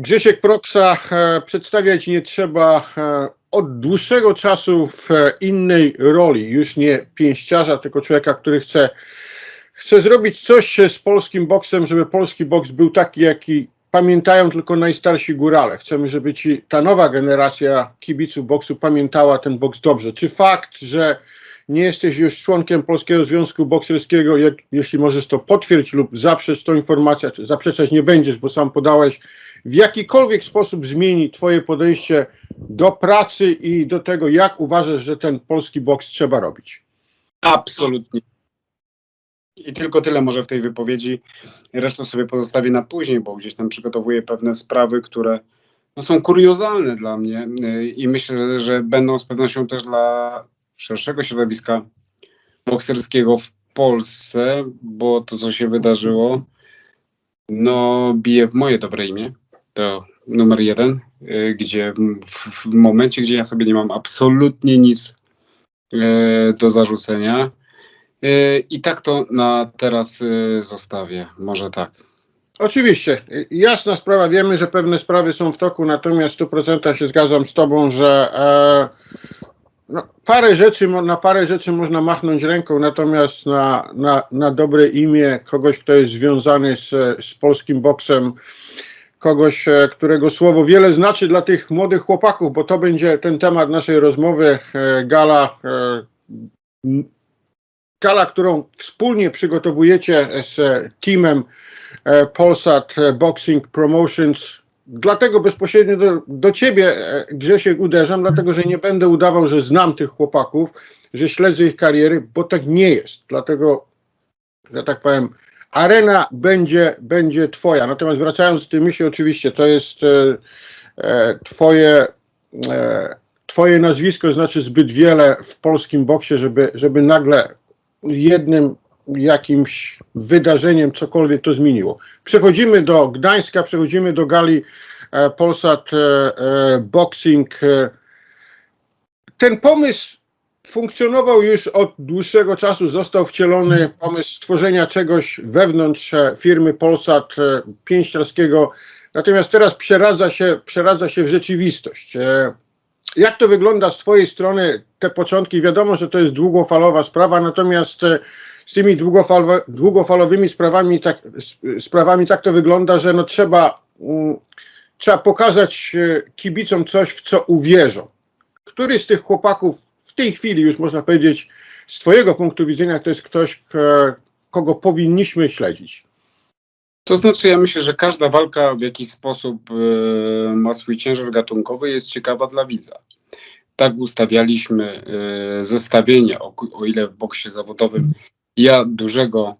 Grzesiek Proksa e, przedstawiać nie trzeba e, od dłuższego czasu w e, innej roli, już nie pięściarza, tylko człowieka, który chce, chce zrobić coś z polskim boksem, żeby polski boks był taki, jaki pamiętają tylko najstarsi górale. Chcemy, żeby ci, ta nowa generacja kibiców boksu pamiętała ten boks dobrze. Czy fakt, że nie jesteś już członkiem Polskiego Związku Bokserskiego, jak, jeśli możesz to potwierdzić lub zaprzeć tą informację, czy zaprzeczać nie będziesz, bo sam podałeś, w jakikolwiek sposób zmieni Twoje podejście do pracy i do tego, jak uważasz, że ten polski boks trzeba robić? Absolutnie. I tylko tyle może w tej wypowiedzi. Resztę sobie pozostawię na później, bo gdzieś tam przygotowuję pewne sprawy, które no, są kuriozalne dla mnie yy, i myślę, że będą z pewnością też dla szerszego środowiska bokserskiego w Polsce, bo to, co się wydarzyło, no bije w moje dobre imię. To numer jeden, yy, gdzie w, w momencie, gdzie ja sobie nie mam absolutnie nic yy, do zarzucenia, yy, i tak to na teraz zostawię. Może tak. Oczywiście, jasna sprawa, wiemy, że pewne sprawy są w toku, natomiast w 100% się zgadzam z Tobą, że e, no, parę rzeczy, na parę rzeczy można machnąć ręką, natomiast na, na, na dobre imię kogoś, kto jest związany z, z polskim boksem, kogoś, e, którego słowo wiele znaczy dla tych młodych chłopaków, bo to będzie ten temat naszej rozmowy, e, gala, e, gala, którą wspólnie przygotowujecie z teamem Polsat Boxing Promotions. Dlatego bezpośrednio do, do ciebie, Grzesiek, uderzam, dlatego że nie będę udawał, że znam tych chłopaków, że śledzę ich kariery, bo tak nie jest. Dlatego, że tak powiem, arena będzie, będzie twoja. Natomiast wracając do tej myśli, oczywiście to jest e, e, twoje, e, twoje nazwisko znaczy zbyt wiele w polskim boksie, żeby, żeby nagle jednym jakimś wydarzeniem cokolwiek to zmieniło. Przechodzimy do Gdańska, przechodzimy do gali e, Polsat e, e, Boxing. E, ten pomysł funkcjonował już od dłuższego czasu, został wcielony pomysł stworzenia czegoś wewnątrz e, firmy Polsat e, pięściarskiego, natomiast teraz przeradza się, przeradza się w rzeczywistość. E, Jak to wygląda z Twojej strony, te początki? Wiadomo, że to jest długofalowa sprawa, natomiast z tymi długofalowe, długofalowymi sprawami tak, sprawami tak to wygląda, że no trzeba, mm, trzeba pokazać kibicom coś, w co uwierzą. Który z tych chłopaków tej chwili już można powiedzieć, z Twojego punktu widzenia, to jest ktoś, kogo powinniśmy śledzić? To znaczy, ja myślę, że każda walka w jakiś sposób e, ma swój ciężar gatunkowy, jest ciekawa dla widza. Tak ustawialiśmy e, zestawienia, o, o ile w boksie zawodowym ja dużego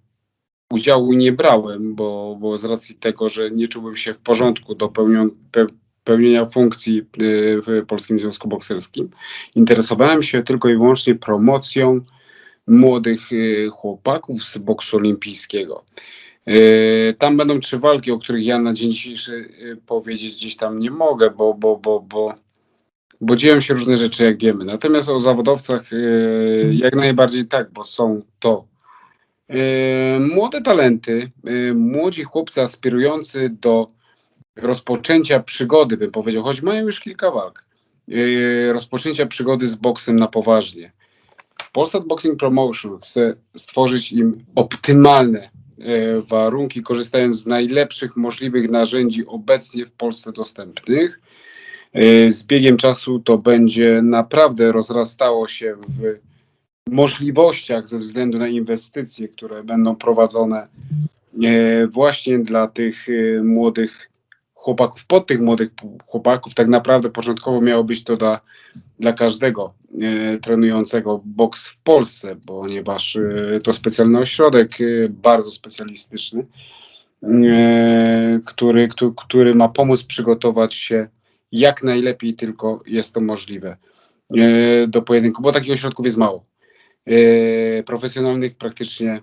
udziału nie brałem, bo, bo z racji tego, że nie czułem się w porządku do pe, pełnienia funkcji e, w Polskim Związku Bokserskim, interesowałem się tylko i wyłącznie promocją młodych e, chłopaków z boksu olimpijskiego. Yy, Tam będą trzy walki, o których ja na dzień dzisiejszy powiedzieć gdzieś tam nie mogę, bo, bo, bo, bo, bo dzieją się różne rzeczy, jak wiemy. Natomiast o zawodowcach jak najbardziej tak, bo są to młode talenty, młodzi chłopcy aspirujący do rozpoczęcia przygody, bym powiedział, choć mają już kilka walk, yy, rozpoczęcia przygody z boksem na poważnie. Polsat Boxing Promotion chce stworzyć im optymalne e, warunki, korzystając z najlepszych możliwych narzędzi obecnie w Polsce dostępnych. E, Z biegiem czasu to będzie naprawdę rozrastało się w możliwościach ze względu na inwestycje, które będą prowadzone właśnie dla tych młodych chłopaków. Pod tych młodych chłopaków tak naprawdę początkowo miało być to dla, dla każdego e, trenującego boks w Polsce, ponieważ e, to specjalny ośrodek, e, bardzo specjalistyczny, e, który, który, który ma pomóc przygotować się jak najlepiej tylko jest to możliwe e, do pojedynku, bo takich ośrodków jest mało. E, Profesjonalnych praktycznie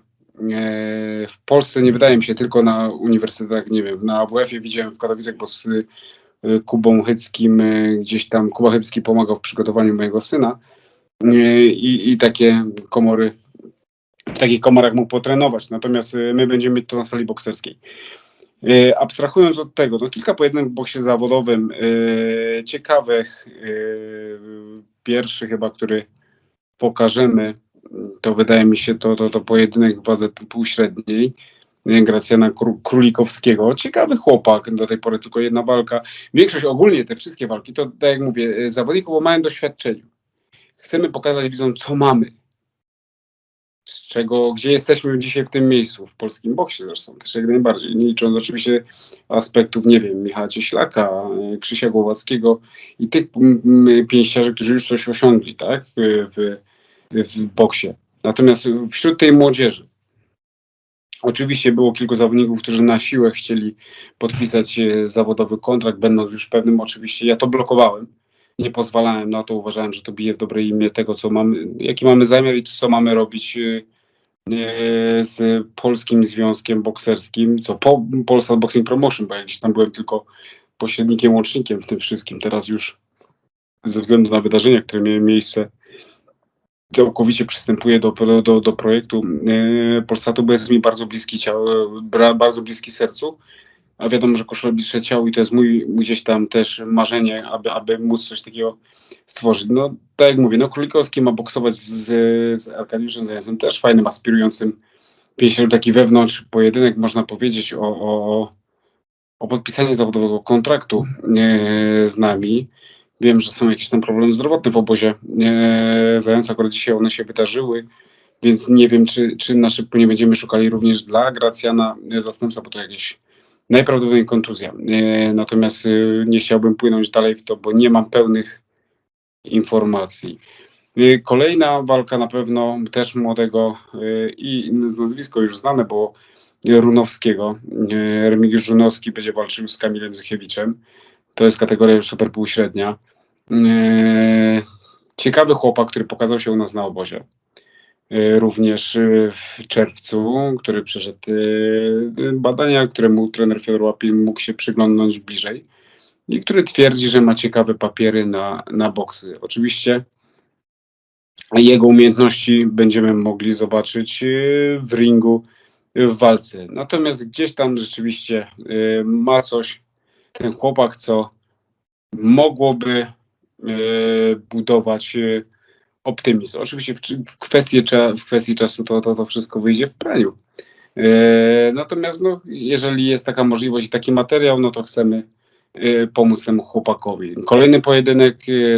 w Polsce nie wydaje mi się tylko na uniwersytetach, nie wiem, na AWF-ie widziałem w Katowicach, bo z y, Kubą Hyckim y, gdzieś tam, Kuba Hycki pomagał w przygotowaniu mojego syna i, i takie komory, w takich komorach mógł potrenować, natomiast my będziemy mieć to na sali bokserskiej. E, Abstrahując od tego, no kilka pojedynków w boksie zawodowym, e, ciekawych. E, Pierwszy chyba, który pokażemy, to wydaje mi się to, to, to pojedynek w wadze półśredniej. Gracjana Kró- Królikowskiego. Ciekawy chłopak, do tej pory tylko jedna walka. Większość, ogólnie te wszystkie walki, to tak jak mówię, e, zawodników o małym doświadczeniu. Chcemy pokazać widzom, co mamy. Z czego, gdzie jesteśmy dzisiaj w tym miejscu, w polskim boksie zresztą, też jak najbardziej. Nie licząc oczywiście aspektów, nie wiem, Michała Cieślaka, e, Krzysia Głowackiego i tych pięściarzy, którzy już coś osiągli, tak, w, w boksie. Natomiast wśród tej młodzieży, Oczywiście było kilku zawodników, którzy na siłę chcieli podpisać e, zawodowy kontrakt, będąc już pewnym, oczywiście ja to blokowałem. Nie pozwalałem na to, uważałem, że to bije w dobre imię tego, co mamy, jaki mamy zamiar i co mamy robić e, e, z Polskim Związkiem Bokserskim, co po Polsat Boxing Promotion, bo ja gdzieś tam byłem tylko pośrednikiem, łącznikiem w tym wszystkim. Teraz już ze względu na wydarzenia, które miały miejsce, całkowicie przystępuję do, do, do, projektu e, Polsatu, bo jest mi bardzo bliski ciało, bra- bardzo bliski sercu. A wiadomo, że koszula bliższe ciału i to jest mój, gdzieś tam też marzenie, aby, aby móc coś takiego stworzyć. No, tak jak mówię, no Królikowski ma boksować z, z Arkadiuszem Zajęcem, też fajnym, aspirującym pięściarzem, taki wewnątrz pojedynek, można powiedzieć o, o, o podpisanie zawodowego kontraktu e, z nami. Wiem, że są jakieś tam problemy zdrowotne w obozie e, Zająca, akurat dzisiaj one się wydarzyły, więc nie wiem, czy, czy na szybko nie będziemy szukali również dla Gracjana e, zastępca, bo to jakieś najprawdopodobniej kontuzja. E, natomiast e, nie chciałbym płynąć dalej w to, bo nie mam pełnych informacji. E, Kolejna walka na pewno też młodego e, i nazwisko już znane, bo Runowskiego. E, Remigiusz Runowski będzie walczył z Kamilem Zychiewiczem. To jest kategoria już super półśrednia. Eee, Ciekawy chłopak, który pokazał się u nas na obozie. Eee, Również e, w czerwcu, który przeszedł e, badania, któremu trener Fiodor Łapin mógł się przyglądnąć bliżej i który twierdzi, że ma ciekawe papiery na, na boksy. Oczywiście jego umiejętności będziemy mogli zobaczyć e, w ringu, e, w walce. Natomiast gdzieś tam rzeczywiście e, ma coś ten chłopak, co mogłoby e, budować e, optymizm. Oczywiście w, w, kwestii, w kwestii czasu to, to, to wszystko wyjdzie w praniu. E, Natomiast no, jeżeli jest taka możliwość i taki materiał, no to chcemy pomóc temu chłopakowi. Kolejny pojedynek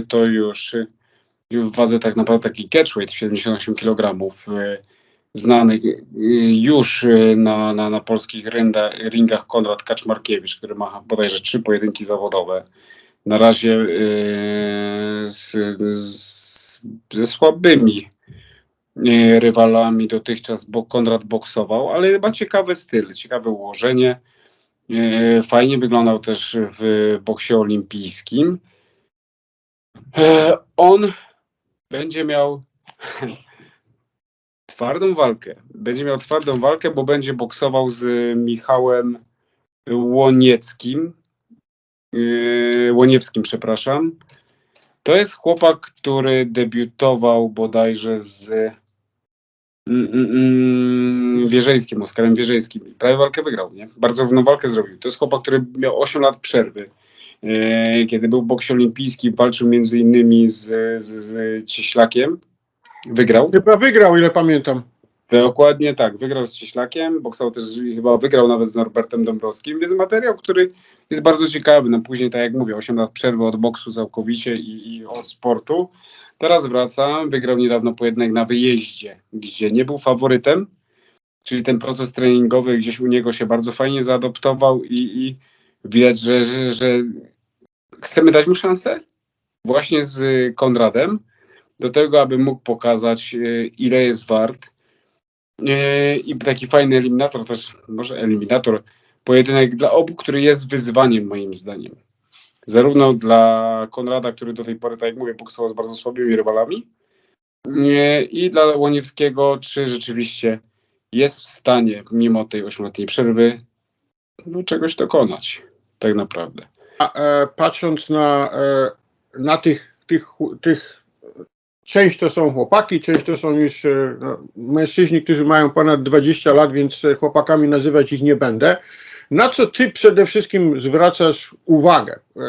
to już w wadze tak naprawdę taki catchweight 78 kg znany e, już e, na, na, na polskich ringach Konrad Kaczmarkiewicz, który ma bodajże trzy pojedynki zawodowe. Na razie e, z, z, ze słabymi rywalami dotychczas, bo Konrad boksował, ale ma ciekawy styl, ciekawe ułożenie. Fajnie wyglądał też w boksie olimpijskim. E, On będzie miał twardą walkę. Będzie miał twardą walkę, bo będzie boksował z Michałem Łonieckim. Yy, Łoniewskim, przepraszam. To jest chłopak, który debiutował bodajże z mm, mm, mm, Oskarem Wierzejskim. I Prawie walkę wygrał, nie? Bardzo równą walkę zrobił. To jest chłopak, który miał 8 lat przerwy. Yy, Kiedy był w boksie olimpijskim, walczył między innymi z, z, z Cieślakiem. Wygrał. Chyba wygrał, ile pamiętam. Dokładnie tak, wygrał z Cieślakiem, boksował też, chyba wygrał nawet z Norbertem Dąbrowskim, więc materiał, który jest bardzo ciekawy. No później, tak jak mówię, 8 lat przerwy od boksu całkowicie i, i od sportu. Teraz wraca, wygrał niedawno pojedynek na wyjeździe, gdzie nie był faworytem, czyli ten proces treningowy gdzieś u niego się bardzo fajnie zaadoptował i, i widać, że, że, że chcemy dać mu szansę właśnie z Konradem do tego, aby mógł pokazać, e, ile jest wart. E, I taki fajny eliminator też, może eliminator, pojedynek dla obu, który jest wyzwaniem moim zdaniem. Zarówno dla Konrada, który do tej pory, tak jak mówię, boksował z bardzo słabymi rywalami, i dla Łoniewskiego, czy rzeczywiście jest w stanie, mimo tej ośmioletniej przerwy, no, czegoś dokonać, tak naprawdę. A, e, patrząc na, e, na tych, tych, tych, część to są chłopaki, część to są już e, no, mężczyźni, którzy mają ponad 20 lat, więc e, chłopakami nazywać ich nie będę. na co ty przede wszystkim zwracasz uwagę? E,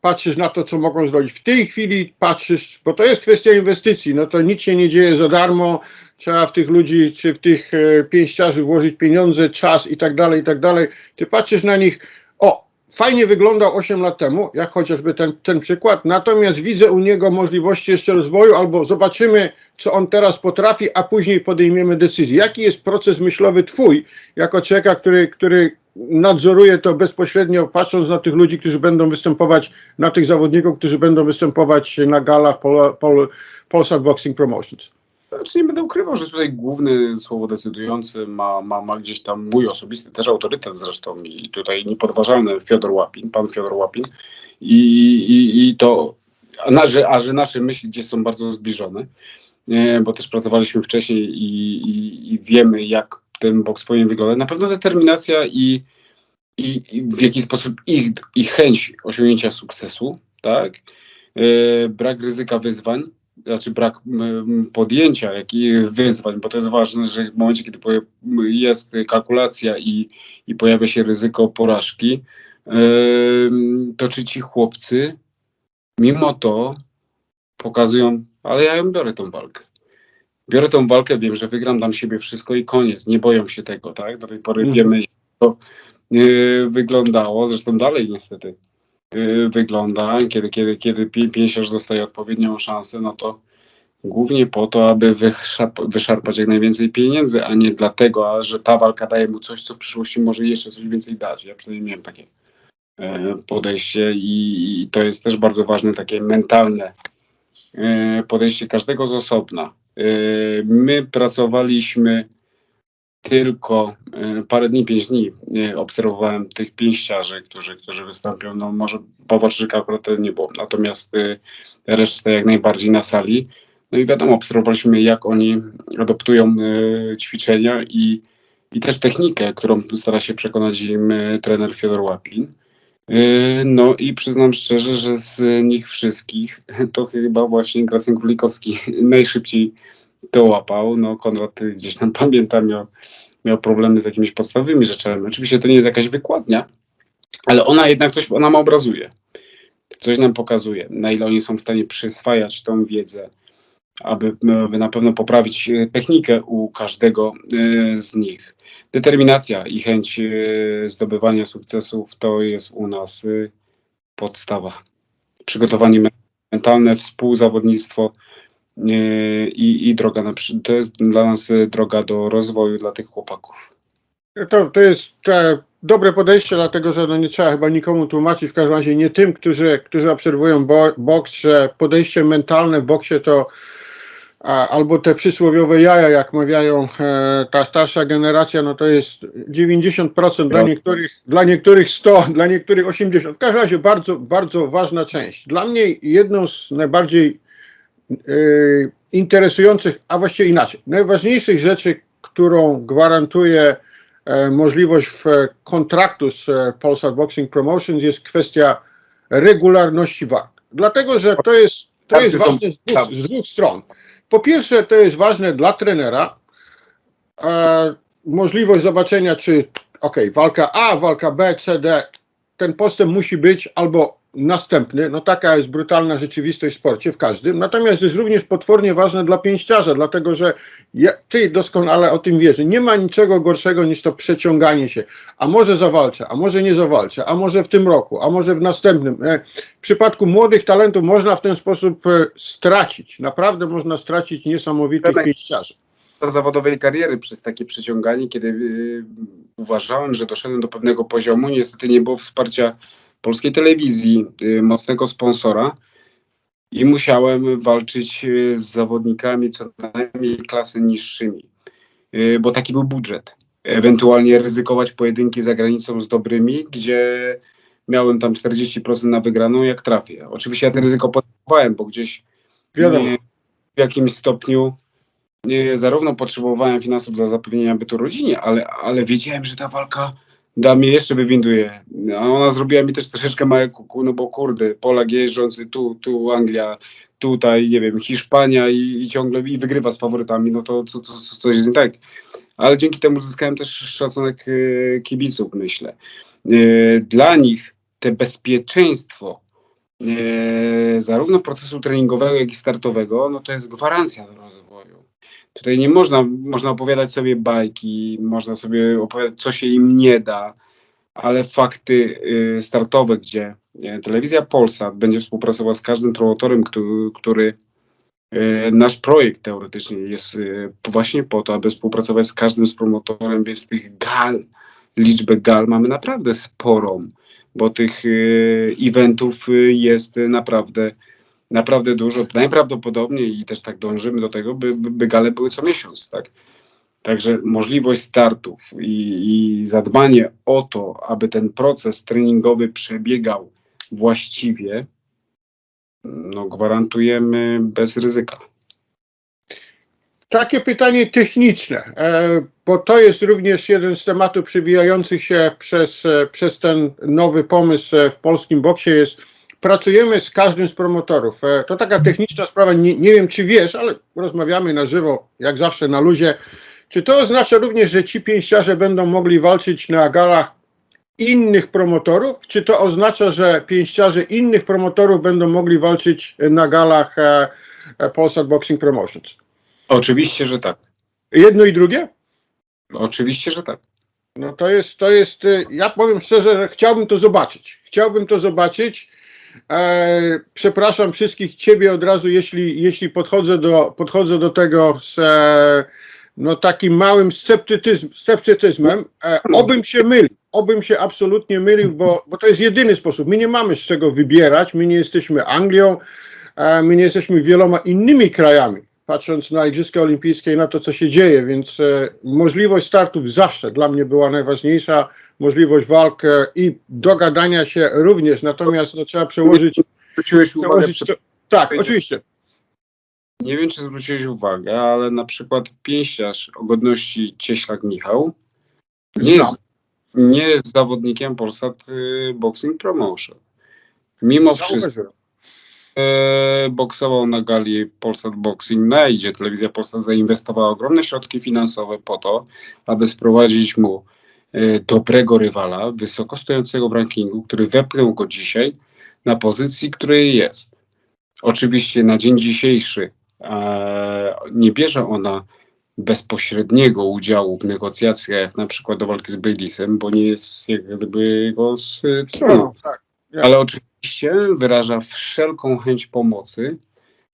patrzysz na to, co mogą zrobić w tej chwili, patrzysz, bo to jest kwestia inwestycji, no to nic się nie dzieje za darmo, trzeba w tych ludzi, czy w tych pięściarzy włożyć pieniądze, czas i tak dalej, i tak dalej. Ty patrzysz na nich, o, fajnie wyglądał 8 lat temu, jak chociażby ten, ten przykład, natomiast widzę u niego możliwości jeszcze rozwoju, albo zobaczymy, co on teraz potrafi, a później podejmiemy decyzję. Jaki jest proces myślowy twój, jako człowieka, który, który nadzoruje to bezpośrednio, patrząc na tych ludzi, którzy będą występować, na tych zawodników, którzy będą występować na galach Pol, Pol, Polsat Boxing Promotions? Znaczy nie będę ukrywał, że tutaj główny słowo decydujący ma, ma, ma gdzieś tam mój osobisty też autorytet zresztą i tutaj niepodważalny Fiodor Łapin, pan Fiodor Łapin i, i, i to, a, że, a że nasze myśli gdzieś są bardzo zbliżone, e, bo też pracowaliśmy wcześniej i, i, i wiemy jak ten boks powinien wyglądać. Na pewno determinacja i, i, i w jaki sposób ich, ich chęć osiągnięcia sukcesu, tak? E, brak ryzyka wyzwań, znaczy brak podjęcia jakich wyzwań, bo to jest ważne, że w momencie, kiedy jest kalkulacja i, i pojawia się ryzyko porażki, to czy ci chłopcy mimo to pokazują, ale ja ją biorę tą walkę. Biorę tą walkę, wiem, że wygram, dam siebie wszystko i koniec. Nie boją się tego, tak? Do tej pory Mhm. wiemy, jak to e, wyglądało, zresztą dalej niestety wygląda, kiedy, kiedy, kiedy pi- pięściarz dostaje odpowiednią szansę, no to głównie po to, aby wyszarp, wyszarpać jak najwięcej pieniędzy, a nie dlatego, że ta walka daje mu coś, co w przyszłości może jeszcze coś więcej dać. Ja przynajmniej miałem takie e, podejście i, i to jest też bardzo ważne, takie mentalne e, podejście każdego z osobna. E, My pracowaliśmy tylko e, parę dni, pięć dni e, obserwowałem tych pięściarzy, którzy, którzy wystąpią. No może Pawaczyka akurat nie było, natomiast e, resztę jak najbardziej na sali. No i wiadomo, obserwowaliśmy jak oni adoptują ćwiczenia i, i też technikę, którą stara się przekonać im trener Fiodor Łapin. No i przyznam szczerze, że z nich wszystkich to chyba właśnie Gracjan Królikowski najszybciej to łapał. No Konrad gdzieś tam pamiętam miał, miał problemy z jakimiś podstawowymi rzeczami. Oczywiście to nie jest jakaś wykładnia, ale ona jednak coś nam obrazuje. Coś nam pokazuje, na ile oni są w stanie przyswajać tą wiedzę, aby, aby na pewno poprawić y, technikę u każdego y, z nich. Determinacja i chęć zdobywania sukcesów to jest u nas podstawa. Przygotowanie me- mentalne, współzawodnictwo i, i droga na, to jest dla nas y, droga do rozwoju dla tych chłopaków. To, to jest dobre podejście, dlatego że no nie trzeba chyba nikomu tłumaczyć, w każdym razie nie tym, którzy, którzy obserwują bo, boks, że podejście mentalne w boksie to a, albo te przysłowiowe jaja, jak mawiają e, ta starsza generacja, no to jest 90% dla No. niektórych, dla niektórych 100, dla niektórych 80. W każdym razie bardzo, bardzo ważna część. Dla mnie jedną z najbardziej interesujących, a właściwie inaczej, najważniejszych rzeczy, którą gwarantuje możliwość w, e, kontraktu z e, Polsat Boxing Promotions jest kwestia regularności walk. Dlatego, że to jest, to jest ważne z dwóch, z dwóch stron. Po pierwsze, to jest ważne dla trenera, e, możliwość zobaczenia, czy ok, walka A, walka B, C, D, ten postęp musi być albo następny, no taka jest brutalna rzeczywistość w sporcie, w każdym, natomiast jest również potwornie ważne dla pięściarza, dlatego że ja, ty doskonale o tym wiesz, nie ma niczego gorszego niż to przeciąganie się, a może zawalczę, a może nie zawalczę, a może w tym roku, a może w następnym. E, W przypadku młodych talentów można w ten sposób e, stracić, naprawdę można stracić niesamowitych Przemek. pięściarzy. do zawodowej kariery przez takie przyciąganie, kiedy y, uważałem, że doszedłem do pewnego poziomu. Niestety nie było wsparcia polskiej telewizji, y, mocnego sponsora i musiałem walczyć y, z zawodnikami co najmniej klasy niższymi, y, bo taki był budżet. Ewentualnie ryzykować pojedynki za granicą z dobrymi, gdzie miałem tam 40% na wygraną, jak trafię. Oczywiście ja to ryzyko podejmowałem, bo gdzieś Wiadomo. w jakimś stopniu nie, zarówno potrzebowałem finansów dla zapewnienia bytu rodzinie, ale, ale wiedziałem, że ta walka da mnie jeszcze wywinduje. A ona zrobiła mi też troszeczkę małe kuku, no bo kurde, Polak jeżdżący tu, tu Anglia, tutaj, nie wiem, Hiszpania i, i ciągle i wygrywa z faworytami, no to co, co, co, coś jest nie tak. ale dzięki temu zyskałem też szacunek e, kibiców, myślę. E, Dla nich te bezpieczeństwo e, zarówno procesu treningowego, jak i startowego, no to jest gwarancja rozwoju. Tutaj nie można, można opowiadać sobie bajki, można sobie opowiadać, co się im nie da, ale fakty y, startowe, gdzie e, telewizja Polsat będzie współpracowała z każdym promotorem, który, który nasz projekt teoretycznie jest y, właśnie po to, aby współpracować z każdym z promotorem, więc tych gal, liczbę gal mamy naprawdę sporą, bo tych y, eventów y, jest naprawdę naprawdę dużo. Najprawdopodobniej i też tak dążymy do tego, by, by, gale były co miesiąc, tak? Także możliwość startów i, i zadbanie o to, aby ten proces treningowy przebiegał właściwie, no gwarantujemy bez ryzyka. Takie pytanie techniczne, e, bo to jest również jeden z tematów przybijających się przez, e, przez ten nowy pomysł e, w polskim boksie jest pracujemy z każdym z promotorów. E, To taka techniczna sprawa, nie, nie wiem czy wiesz, ale rozmawiamy na żywo, jak zawsze na luzie. Czy to oznacza również, że ci pięściarze będą mogli walczyć na galach innych promotorów? Czy to oznacza, że pięściarze innych promotorów będą mogli walczyć na galach e, e, Polsat Boxing Promotions? Oczywiście, że tak. Jedno i drugie? Oczywiście, że tak. No to jest, to jest, ja powiem szczerze, że chciałbym to zobaczyć. Chciałbym to zobaczyć. E, przepraszam wszystkich ciebie od razu, jeśli, jeśli podchodzę, do, podchodzę do tego z e, no, takim małym sceptycyzm, sceptycyzmem. E, obym się mylił, obym się absolutnie mylił, bo, bo to jest jedyny sposób. My nie mamy z czego wybierać, my nie jesteśmy Anglią, e, my nie jesteśmy wieloma innymi krajami patrząc na Igrzyska Olimpijskie i na to, co się dzieje, więc e, możliwość startów zawsze dla mnie była najważniejsza, możliwość walk i dogadania się również, natomiast no, trzeba przełożyć... Zwróciłeś uwagę, to, tak, oczywiście. nie wiem, czy zwróciłeś uwagę, ale na przykład pięściarz o godności Cieślak Michał nie jest, nie jest zawodnikiem Polsat y, Boxing Promotion. Mimo wszystko boksował na gali Polsat Boxing na idzie. Telewizja Polsat zainwestowała ogromne środki finansowe po to, aby sprowadzić mu e, dobrego rywala, wysoko stojącego w rankingu, który wepchnął go dzisiaj na pozycji, której jest. Oczywiście na dzień dzisiejszy e, nie bierze ona bezpośredniego udziału w negocjacjach, na przykład do walki z Bradisem, bo nie jest jak gdyby jego z, No, tak. ale oczywiście wyraża wszelką chęć pomocy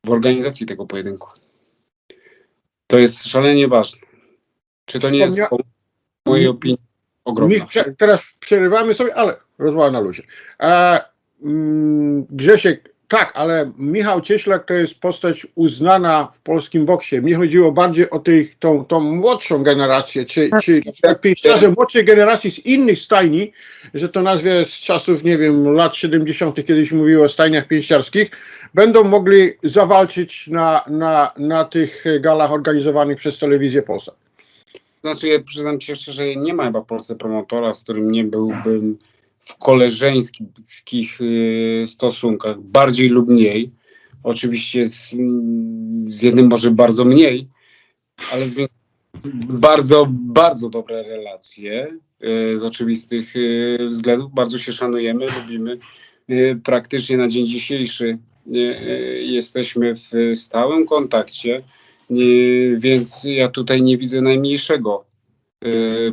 w organizacji tego pojedynku. To jest szalenie ważne. Czy to nie jest w mojej opinii ogromna? Mi, prze, teraz przerywamy sobie, ale rozmowa na luzie. E, mm, Grzesiek, tak, ale Michał Cieślak to jest postać uznana w polskim boksie. Mnie chodziło bardziej o tych, tą, tą młodszą generację, czy, czy na przykład pięściarze młodszej generacji z innych stajni, że to nazwie z czasów, nie wiem, lat 70., kiedyś mówiło o stajniach pięściarskich, będą mogli zawalczyć na, na, na tych galach organizowanych przez telewizję Polsat. Znaczy, ja przyznam ci szczerze, że nie ma chyba w Polsce promotora, z którym nie byłbym w koleżeńskich y, stosunkach, bardziej lub mniej. Oczywiście z, z jednym może bardzo mniej, ale z bardzo, bardzo dobre relacje y, z oczywistych y, względów. Bardzo się szanujemy, lubimy. Praktycznie na dzień dzisiejszy jesteśmy w stałym kontakcie. Więc ja tutaj nie widzę najmniejszego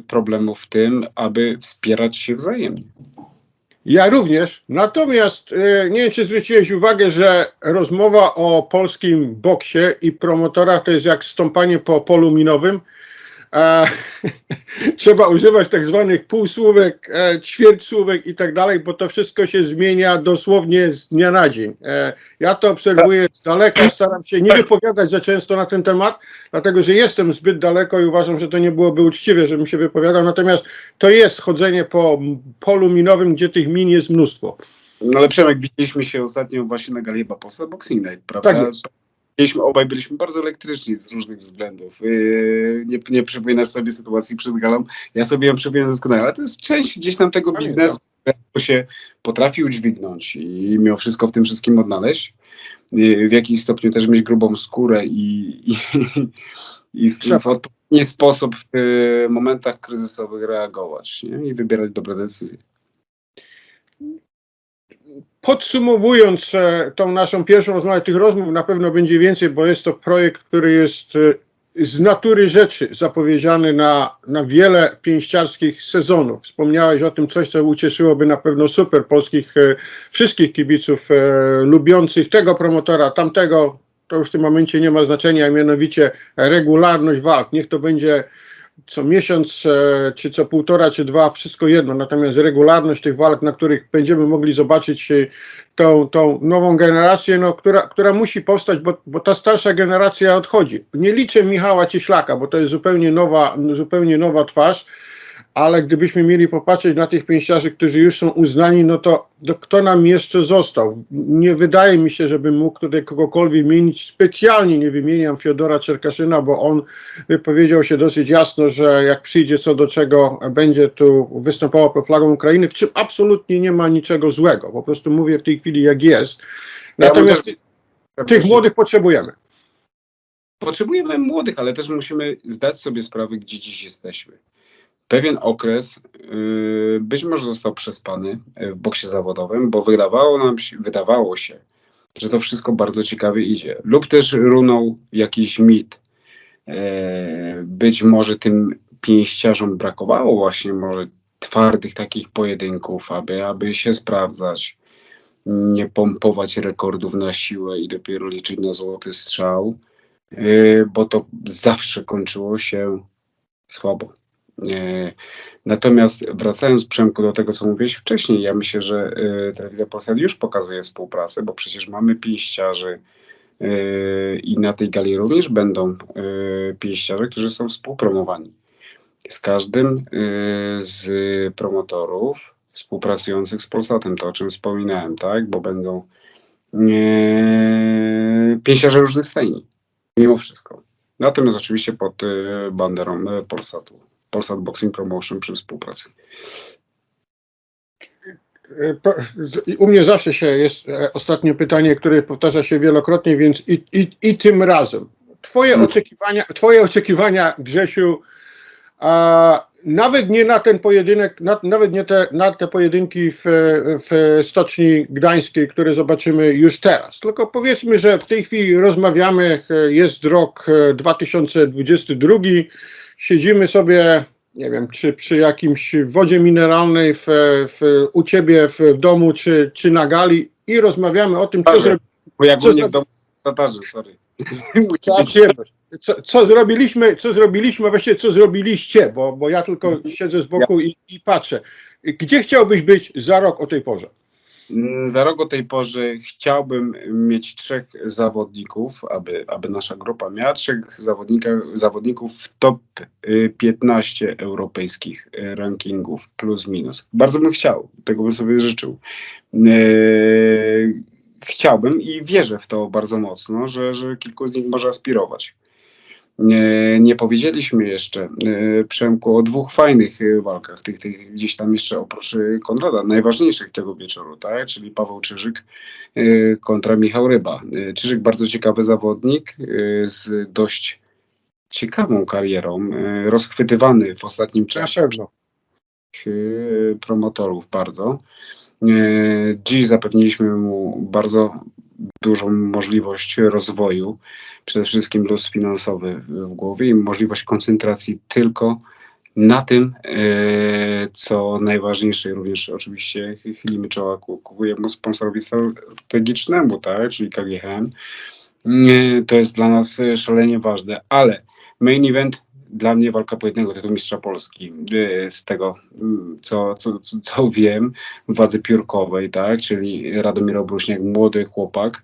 problemu w tym, aby wspierać się wzajemnie. Ja również. Natomiast e, nie wiem, czy zwróciłeś uwagę, że rozmowa o polskim boksie i promotorach to jest jak stąpanie po polu minowym. E, trzeba używać tak zwanych półsłówek, e, ćwierćsłówek i tak dalej, bo to wszystko się zmienia dosłownie z dnia na dzień. E, ja to obserwuję z daleka, staram się nie wypowiadać za często na ten temat, dlatego że jestem zbyt daleko i uważam, że to nie byłoby uczciwe, żebym się wypowiadał. Natomiast to jest chodzenie po polu minowym, gdzie tych min jest mnóstwo. No ale Przemek, widzieliśmy się ostatnio właśnie na gali Polsa Boxing Night, prawda? Tak jest. Byliśmy, obaj byliśmy bardzo elektryczni z różnych względów. Yy, nie, nie przypominasz sobie sytuacji przed galą. Ja sobie ją przypominam doskonale, ale to jest część gdzieś tam tego biznesu, którego się potrafi udźwignąć i mimo wszystko w tym wszystkim odnaleźć. Yy, w jakimś stopniu też mieć grubą skórę i, i, i w, w odpowiedni sposób w y, momentach kryzysowych reagować nie? i wybierać dobre decyzje. Podsumowując e, tą naszą pierwszą rozmowę, tych rozmów na pewno będzie więcej, bo jest to projekt, który jest e, z natury rzeczy zapowiedziany na, na wiele pięściarskich sezonów. Wspomniałeś o tym coś, co ucieszyłoby na pewno super polskich, e, wszystkich kibiców lubiących tego promotora, tamtego. To już w tym momencie nie ma znaczenia, a mianowicie regularność walk. Niech to będzie co miesiąc, e, czy co półtora, czy dwa, wszystko jedno. Natomiast regularność tych walk, na których będziemy mogli zobaczyć e, tą, tą nową generację, no, która, która musi powstać, bo, bo ta starsza generacja odchodzi. Nie liczę Michała Cieślaka, bo to jest zupełnie nowa, zupełnie nowa twarz, ale gdybyśmy mieli popatrzeć na tych pięściarzy, którzy już są uznani, no to, to kto nam jeszcze został? Nie wydaje mi się, żebym mógł tutaj kogokolwiek wymienić. Specjalnie nie wymieniam Fiodora Czerkaszyna, bo on wypowiedział się dosyć jasno, że jak przyjdzie co do czego, będzie tu występował pod flagą Ukrainy, w czym absolutnie nie ma niczego złego. Po prostu mówię w tej chwili jak jest. Natomiast też- ty, tych młodych potrzebujemy. Potrzebujemy młodych, ale też musimy zdać sobie sprawę, gdzie dziś jesteśmy. Pewien okres yy, być może został przespany yy, w boksie zawodowym, bo wydawało nam się, wydawało się, że to wszystko bardzo ciekawie idzie. Lub też runął jakiś mit. Yy, być może tym pięściarzom brakowało właśnie może twardych takich pojedynków, aby, aby się sprawdzać, nie pompować rekordów na siłę i dopiero liczyć na złoty strzał. Bo to zawsze kończyło się słabo. Yy, Natomiast wracając Przemku do tego, co mówiłeś wcześniej, ja myślę, że yy, telewizja Polsat już pokazuje współpracę, bo przecież mamy pięściarzy yy, i na tej gali również będą pięściarze, którzy są współpromowani. Z każdym z promotorów współpracujących z Polsatem, to o czym wspominałem, tak, bo będą pięściarze różnych stajni mimo wszystko. Natomiast oczywiście pod banderą Polsatu. Polsat Boxing Promotion przy współpracy. E, U mnie zawsze się jest e, ostatnie pytanie, które powtarza się wielokrotnie, więc i, i, i tym razem. Twoje Hmm. oczekiwania, twoje oczekiwania, Grzesiu, a nawet nie na ten pojedynek, na, nawet nie te, na te pojedynki w, w Stoczni Gdańskiej, które zobaczymy już teraz. Tylko powiedzmy, że w tej chwili rozmawiamy, e, jest rok e, 2022, siedzimy sobie nie wiem, czy przy jakimś wodzie mineralnej w, w, u ciebie w, domu, czy, czy na gali i rozmawiamy o tym, co, Dobrze. zro, Bo ja Co głównie w domu Tatarzy, sorry. co, co, co zrobiliśmy, co zrobiliśmy, a właściwie co zrobiliście, bo, bo ja tylko siedzę z boku i, i patrzę. Gdzie chciałbyś być za rok o tej porze? Za rok o tej porze chciałbym mieć trzech zawodników, aby, aby nasza grupa miała trzech zawodników w top y, 15 europejskich y, rankingów plus minus. Bardzo bym chciał, tego bym sobie życzył. Yy, Chciałbym i wierzę w to bardzo mocno, że, że kilku z nich może aspirować. Nie, nie powiedzieliśmy jeszcze, yy, Przemku, o dwóch fajnych yy, walkach, tych, tych gdzieś tam jeszcze oprócz Konrada, najważniejszych tego wieczoru, tak? czyli Paweł Czyżyk kontra Michał Ryba. Czyżyk bardzo ciekawy zawodnik z dość ciekawą karierą, rozchwytywany w ostatnim czasie promotorów bardzo. Dziś zapewniliśmy mu bardzo dużą możliwość rozwoju, przede wszystkim luz finansowy w głowie i możliwość koncentracji tylko na tym, y, co najważniejsze, również oczywiście chylimy czoła ku, ku jemu sponsorowi strategicznemu, tak, czyli KGHM. Y, To jest dla nas szalenie ważne, ale main event dla mnie walka pojedynku tytułu mistrza Polski. y, Z tego, mm, co, co, co, wiem, wadze piórkowej, tak, czyli Radomir Obruśniak, młody chłopak,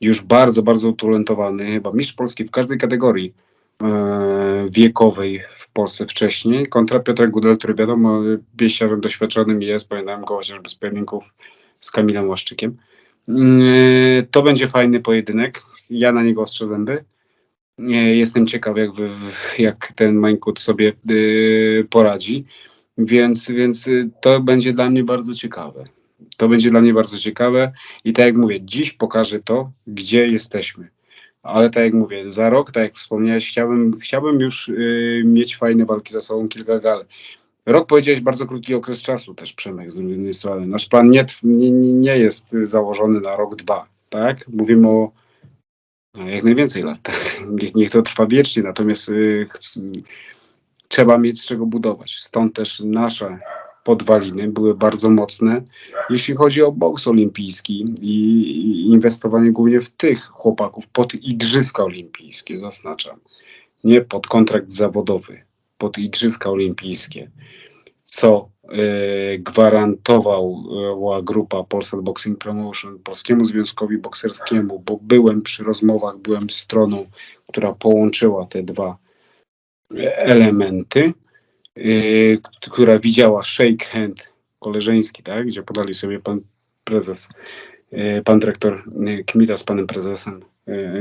już bardzo, bardzo utalentowany, chyba mistrz Polski w każdej kategorii e, wiekowej w Polsce wcześniej, kontra Piotra Gudel, który wiadomo, pieściarzem doświadczonym jest, pamiętałem go chociażby z pojedynków z Kamilem Łaszczykiem. Mm, To będzie fajny pojedynek, ja na niego ostrzę zęby. Jestem ciekaw, jak, wy, jak ten Mańkut sobie y, poradzi, więc, więc y, to będzie dla mnie bardzo ciekawe. To będzie dla mnie bardzo ciekawe i tak jak mówię, dziś pokażę to, gdzie jesteśmy. ale tak jak mówię, za rok, tak jak wspomniałeś, chciałbym, chciałbym już y, mieć fajne walki za sobą, kilka gal. Rok powiedziałeś bardzo krótki okres czasu też, Przemek, z drugiej strony. Nasz plan nie, nie, nie jest założony na rok, dwa, tak? Mówimy o jak najwięcej lat, tak? Niech, niech to trwa wiecznie, natomiast y, trzeba mieć z czego budować. Stąd też nasze podwaliny były bardzo mocne, jeśli chodzi o boks olimpijski i inwestowanie głównie w tych chłopaków pod Igrzyska Olimpijskie, zaznaczam. Nie pod kontrakt zawodowy, pod Igrzyska Olimpijskie, co e, gwarantowała grupa Polsat Boxing Promotion Polskiemu Związkowi Bokserskiemu, bo byłem przy rozmowach, byłem stroną, która połączyła te dwa elementy, yy, k- która widziała shake hand koleżeński, tak, gdzie podali sobie pan prezes, pan dyrektor Kmita z panem prezesem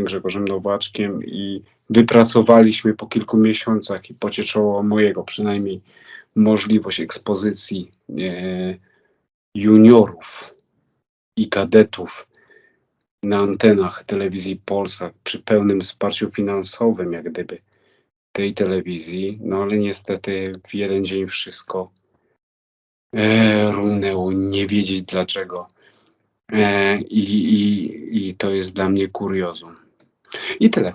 Grzegorzem Nowaczkiem i wypracowaliśmy po kilku miesiącach i pocie czoło mojego przynajmniej możliwość ekspozycji yy, juniorów i kadetów na antenach telewizji Polsat przy pełnym wsparciu finansowym, jak gdyby tej telewizji, no ale niestety w jeden dzień wszystko e, runęło, nie wiedzieć dlaczego. E, i, i, I to jest dla mnie kuriozum. I tyle.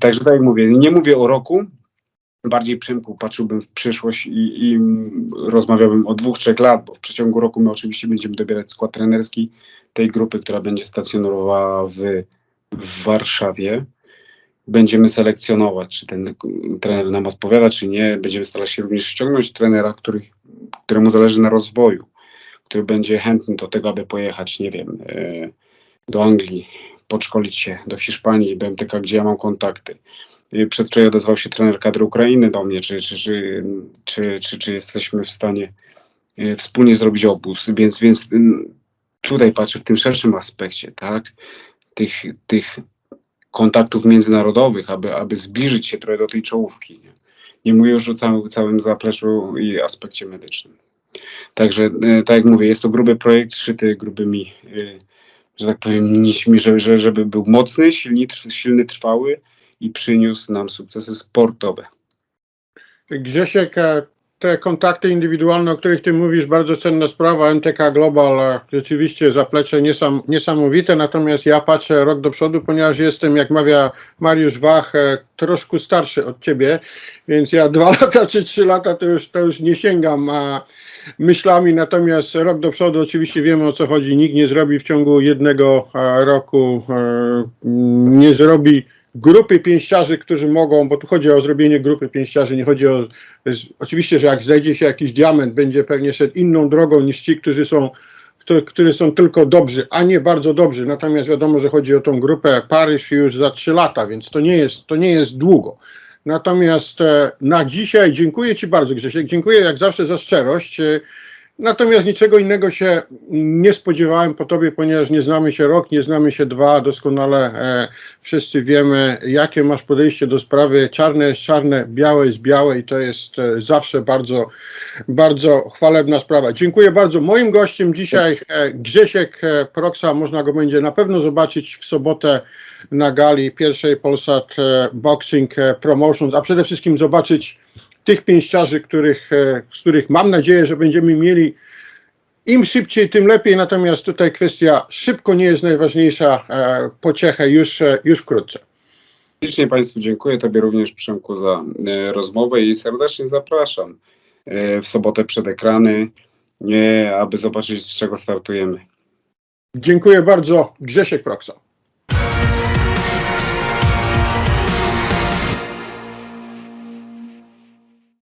Także tak jak mówię, nie mówię o roku, bardziej Przemku patrzyłbym w przyszłość i, i rozmawiałbym o dwóch, trzech lat, bo w przeciągu roku my oczywiście będziemy dobierać skład trenerski tej grupy, która będzie stacjonowała w, w Warszawie będziemy selekcjonować, czy ten trener nam odpowiada, czy nie. Będziemy starać się również ściągnąć trenera, który, któremu zależy na rozwoju, który będzie chętny do tego, aby pojechać, nie wiem, e, do Anglii, podszkolić się, do Hiszpanii, do MTK, gdzie ja mam kontakty. E, Przedwczoraj odezwał się trener kadry Ukrainy do mnie, czy, czy, czy, czy, czy, czy jesteśmy w stanie e, wspólnie zrobić obóz, więc, więc mm, tutaj patrzę w tym szerszym aspekcie, tak, tych, tych kontaktów międzynarodowych, aby, aby zbliżyć się trochę do tej czołówki. Nie, nie mówię już o całym, całym zapleczu i aspekcie medycznym. Także, tak jak mówię, jest to gruby projekt, szyty grubymi, że tak powiem, że, że, żeby był mocny, silny, silny, trwały i przyniósł nam sukcesy sportowe. Grzesiek, te kontakty indywidualne, o których ty mówisz, bardzo cenna sprawa. NTK Global e, rzeczywiście zaplecze niesam, niesamowite, natomiast ja patrzę rok do przodu, ponieważ jestem, jak mawia Mariusz Wach, e, troszkę starszy od ciebie, więc ja dwa lata czy trzy lata to już, to już nie sięgam a, myślami, natomiast rok do przodu oczywiście wiemy o co chodzi. Nikt nie zrobi w ciągu jednego e, roku, nie zrobi grupy pięściarzy, którzy mogą, bo tu chodzi o zrobienie grupy pięściarzy, nie chodzi o oczywiście, że jak znajdzie się jakiś diament, będzie pewnie szedł inną drogą niż ci, którzy są, którzy, którzy są tylko dobrzy, a nie bardzo dobrzy. Natomiast wiadomo, że chodzi o tą grupę Paryż już za trzy lata, więc to nie jest, to nie jest długo. Natomiast e, na dzisiaj dziękuję Ci bardzo, Grzesiek. Dziękuję jak zawsze za szczerość. Natomiast niczego innego się nie spodziewałem po Tobie, ponieważ nie znamy się rok, nie znamy się dwa. Doskonale e, wszyscy wiemy, jakie masz podejście do sprawy. Czarne jest czarne, białe jest białe i to jest e, zawsze bardzo, bardzo chwalebna sprawa. Dziękuję bardzo. Moim gościem dzisiaj e, Grzesiek e, Proksa. Można go będzie na pewno zobaczyć w sobotę na gali pierwszej Polsat e, Boxing e, Promotions, a przede wszystkim zobaczyć tych pięściarzy, których, e, z których mam nadzieję, że będziemy mieli im szybciej, tym lepiej. Natomiast tutaj kwestia szybko nie jest najważniejsza. E, pociechę już, e, już wkrótce. Serdecznie Państwu dziękuję, Tobie również Przemku za rozmowę i serdecznie zapraszam w sobotę przed ekrany, aby zobaczyć z czego startujemy. Dziękuję bardzo. Grzesiek Proksa.